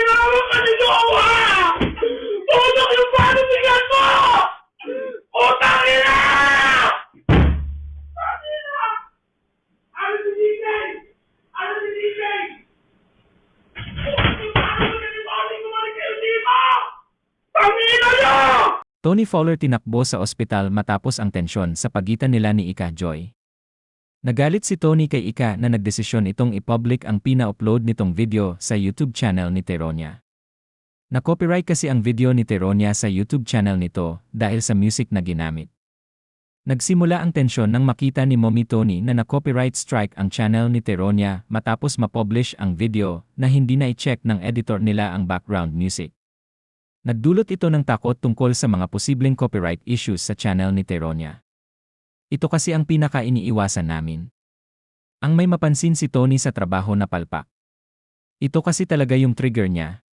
Ginawa ka ni Jowa! Tutok yung panitigan mo! Utang ina! Ano ano ano Tony Fowler tinakbo sa ospital matapos ang tensyon sa pagitan nila ni Ika Joy. Nagalit si Tony kay Ika na nagdesisyon itong i-public ang pina-upload nitong video sa YouTube channel ni Teronia. Na-copyright kasi ang video ni Teronia sa YouTube channel nito dahil sa music na ginamit. Nagsimula ang tensyon nang makita ni Mommy Tony na na-copyright strike ang channel ni Teronia matapos ma-publish ang video na hindi na i-check ng editor nila ang background music. Nagdulot ito ng takot tungkol sa mga posibleng copyright issues sa channel ni Teronia. Ito kasi ang pinaka-iniiwasan namin. Ang may mapansin si Tony sa trabaho na palpak. Ito kasi talaga yung trigger niya.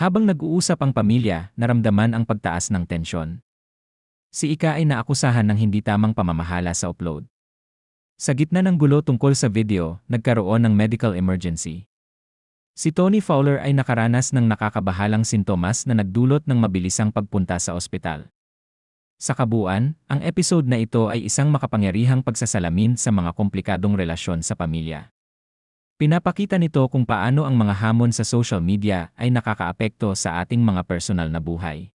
Habang nag-uusap ang pamilya, naramdaman ang pagtaas ng tensyon. Si Ika ay naakusahan ng hindi tamang pamamahala sa upload. Sa gitna ng gulo tungkol sa video, nagkaroon ng medical emergency. Si Tony Fowler ay nakaranas ng nakakabahalang sintomas na nagdulot ng mabilisang pagpunta sa ospital. Sa kabuuan, ang episode na ito ay isang makapangyarihang pagsasalamin sa mga komplikadong relasyon sa pamilya. Pinapakita nito kung paano ang mga hamon sa social media ay nakakaapekto sa ating mga personal na buhay.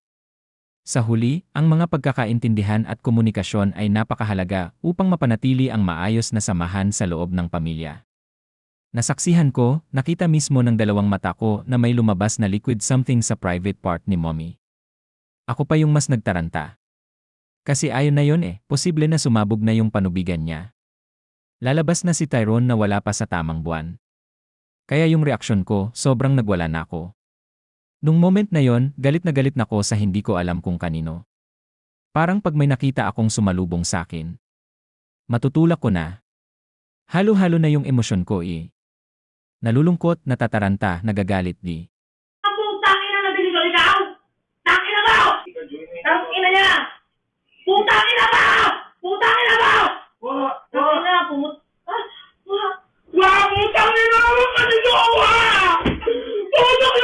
Sa huli, ang mga pagkakaintindihan at komunikasyon ay napakahalaga upang mapanatili ang maayos na samahan sa loob ng pamilya. Nasaksihan ko, nakita mismo ng dalawang mata ko na may lumabas na liquid something sa private part ni mommy. Ako pa yung mas nagtaranta. Kasi ayon na yon eh, posible na sumabog na yung panubigan niya. Lalabas na si Tyrone na wala pa sa tamang buwan. Kaya yung reaksyon ko, sobrang nagwala na ako. Nung moment na yon, galit na galit na ko sa hindi ko alam kung kanino. Parang pag may nakita akong sumalubong sa akin. Matutulak ko na. Halo-halo na yung emosyon ko eh. Nalulungkot, natataranta, nagagalit di. Ang putang ina na binigay ka! Tangina mo! Tangina niya! Putang ina ba? Putang ina ba? Wala, wala. na, pumut... Ah, wala. Wala, putang ina! Ano yung jowa? Putok